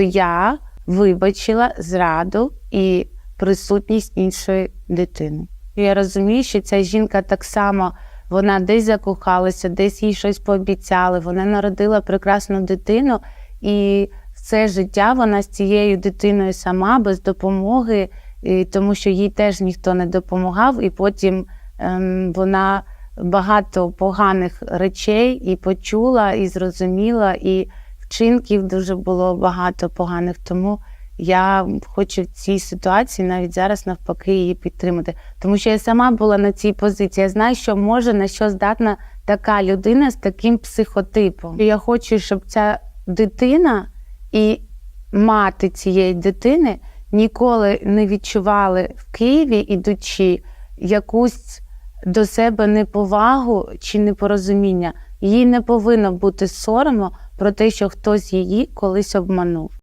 Я вибачила зраду і присутність іншої дитини. Я розумію, що ця жінка так само вона десь закохалася, десь їй щось пообіцяли. Вона народила прекрасну дитину, і все життя вона з цією дитиною сама без допомоги, і тому що їй теж ніхто не допомагав, і потім ем, вона багато поганих речей і почула, і зрозуміла, і вчинків дуже було багато поганих. Тому я хочу в цій ситуації навіть зараз навпаки її підтримати. Тому що я сама була на цій позиції. Я знаю, що може на що здатна така людина з таким психотипом. Я хочу, щоб ця дитина і мати цієї дитини ніколи не відчували в Києві, ідучи якусь до себе неповагу чи непорозуміння. Їй не повинно бути сорому про те, що хтось її колись обманув.